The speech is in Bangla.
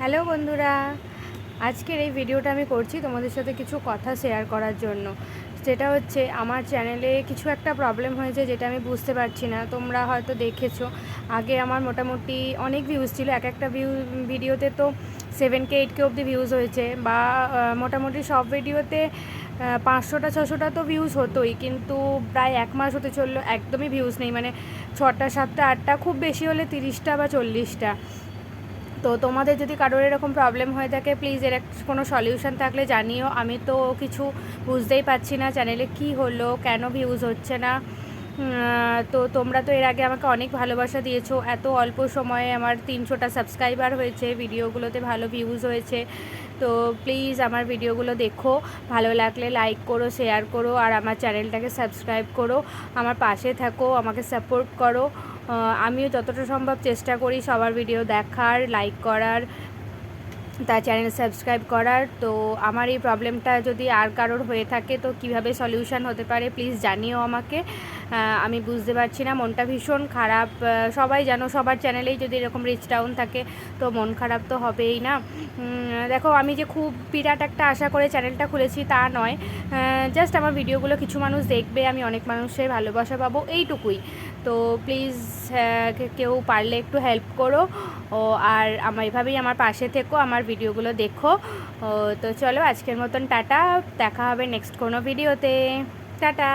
হ্যালো বন্ধুরা, আজকের এই ভিডিওটা আমি করছি তোমাদের সাথে কিছু কথা শেয়ার করার জন্য। যেটা হচ্ছে, আমার চ্যানেলে কিছু একটা প্রবলেম হয়েছে যেটা আমি বুঝতে পারছি না। তোমরা হয়তো দেখেছ, আগে আমার মোটামুটি অনেক ভিউজ ছিল। এক একটা ভিউ ভিডিওতে তো সেভেন কে এইট কে অবধি ভিউজ হয়েছে বা মোটামুটি সব ভিডিওতে পাঁচশোটা, ছশোটা তো ভিউজ হতোই। কিন্তু প্রায় এক মাস হতে চলল, একদমই ভিউজ নেই। মানে ছটা, সাতটা, আটটা, খুব বেশি হলে তিরিশটা বা চল্লিশটা। তো তোমাদের যদি কারোর এরকম প্রবলেম হয়ে থাকে প্লিজ এর কোনো সলিউশন থাকলে জানিও। আমি তো কিছু বুঝতেই পারছি না চ্যানেলে কি হলো, কেন ভিউজ হচ্ছে না। তো তোমরা তো এর আগে আমাকে অনেক ভালোবাসা দিয়েছ। এত অল্প সময়ে আমার তিনশোটা সাবস্ক্রাইবার হয়েছে, ভিডিওগুলোতে ভালো ভিউজ হয়েছে। তো প্লিজ আমার ভিডিওগুলো দেখো। ভালো লাগলে লাইক করো শেয়ার করো, আর আমার চ্যানেলটাকে সাবস্ক্রাইব করো। আমার পাশে থাকো, আমাকে সাপোর্ট করো। আমিও যতটা সম্ভব চেষ্টা করি সবার ভিডিও দেখার লাইক করার, তার চ্যানেল সাবস্ক্রাইব করার। তো আমার এই প্রবলেমটা যদি আর কারোর হয়ে থাকে, তো কীভাবে সলিউশন হতে পারে প্লিজ জানিও আমাকে। আমি বুঝতে পারছি না, মনটা ভীষণ খারাপ। সবাই জানো, সবার চ্যানেলেই যদি এরকম রিচ ডাউন থাকে, তো মন খারাপ তো হবেই না। দেখো, আমি যে খুব বিরাট একটা আশা করে চ্যানেলটা খুলেছি তা নয়। জাস্ট আমার ভিডিওগুলো কিছু মানুষ দেখবে, আমি অনেক মানুষের ভালোবাসা পাবো এইটুকুই। তো প্লিজ কেউ পারলে একটু হেল্প করো। ও, আর আমার এভাবেই আমার পাশে থেকো, আমার ভিডিওগুলো দেখো। তো চলো, আজকের মতন টাটা। দেখা হবে নেক্সট কোনো ভিডিওতে টাটা!